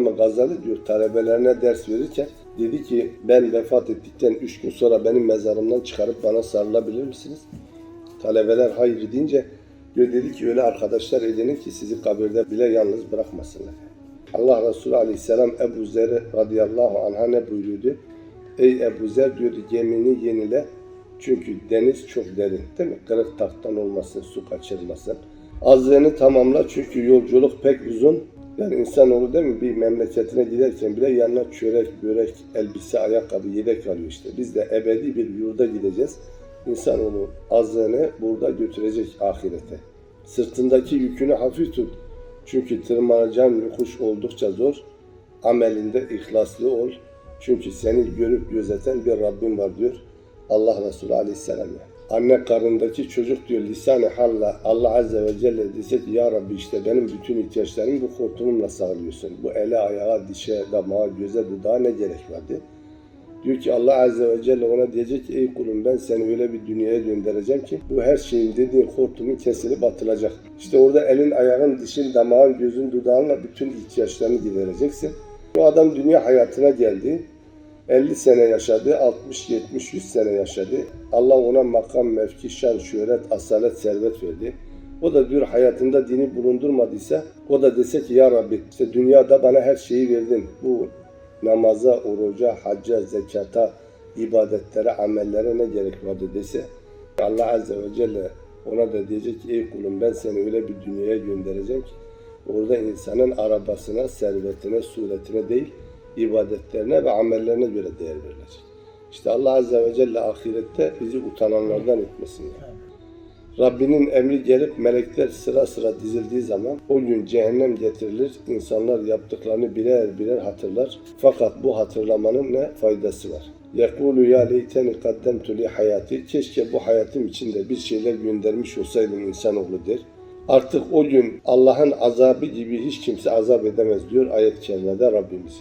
İmam Gazali diyor talebelerine ders verirken dedi ki ben vefat ettikten üç gün sonra benim mezarımdan çıkarıp bana sarılabilir misiniz? Talebeler hayır deyince diyor dedi ki öyle arkadaşlar edinin ki sizi kabirde bile yalnız bırakmasınlar. Allah Resulü Aleyhisselam Ebu Zer radıyallahu anh'a ne buyuruyordu? Ey Ebu Zer diyordu gemini yenile çünkü deniz çok derin değil mi? Kırık tahttan olmasın, su kaçırmasın. Azlığını tamamla çünkü yolculuk pek uzun. Yani insanoğlu değil mi bir memleketine giderken bile yanına çörek, börek, elbise, ayakkabı, yedek alıyor işte. Biz de ebedi bir yurda gideceğiz. İnsanoğlu azlığını burada götürecek ahirete. Sırtındaki yükünü hafif tut. Çünkü tırmanacağın yokuş oldukça zor. Amelinde ihlaslı ol. Çünkü seni görüp gözeten bir Rabbin var diyor Allah Resulü Aleyhisselam. Anne karnındaki çocuk diyor lisan-ı halla Allah Azze ve Celle dese ki ya Rabbi işte benim bütün ihtiyaçlarımı bu hortumumla sağlıyorsun. Bu ele, ayağa, dişe, damağa, göze, dudağa ne gerek vardı? Diyor ki Allah Azze ve Celle ona diyecek ki ey kulum ben seni öyle bir dünyaya göndereceğim ki bu her şeyin dediğin hortumun kesilip atılacak. İşte orada elin, ayağın, dişin, damağın, gözün, dudağınla bütün ihtiyaçlarını gidereceksin. Bu adam dünya hayatına geldi. 50 sene yaşadı, 60, 70, 100 sene yaşadı. Allah ona makam, mevki, şan, şöhret, asalet, servet verdi. O da diyor hayatında dini bulundurmadıysa o da dese ki ya Rabbi işte dünyada bana her şeyi verdin. Bu namaza, oruca, hacca, zekata, ibadetlere, amellere ne gerek vardı dese Allah Azze ve Celle ona da diyecek ki ey kulum ben seni öyle bir dünyaya göndereceğim ki orada insanın arabasına, servetine, suretine değil ibadetlerine ve amellerine göre değer verilecek. İşte Allah Azze ve Celle ahirette bizi utananlardan etmesin. Yani. Rabbinin emri gelip melekler sıra sıra dizildiği zaman o gün cehennem getirilir. İnsanlar yaptıklarını birer birer hatırlar. Fakat bu hatırlamanın ne faydası var? Yekulu ya leyteni kaddemtu li hayati. Keşke bu hayatım içinde bir şeyler göndermiş olsaydım insanoğlu der. Artık o gün Allah'ın azabı gibi hiç kimse azap edemez diyor ayet-i kerimede Rabbimiz.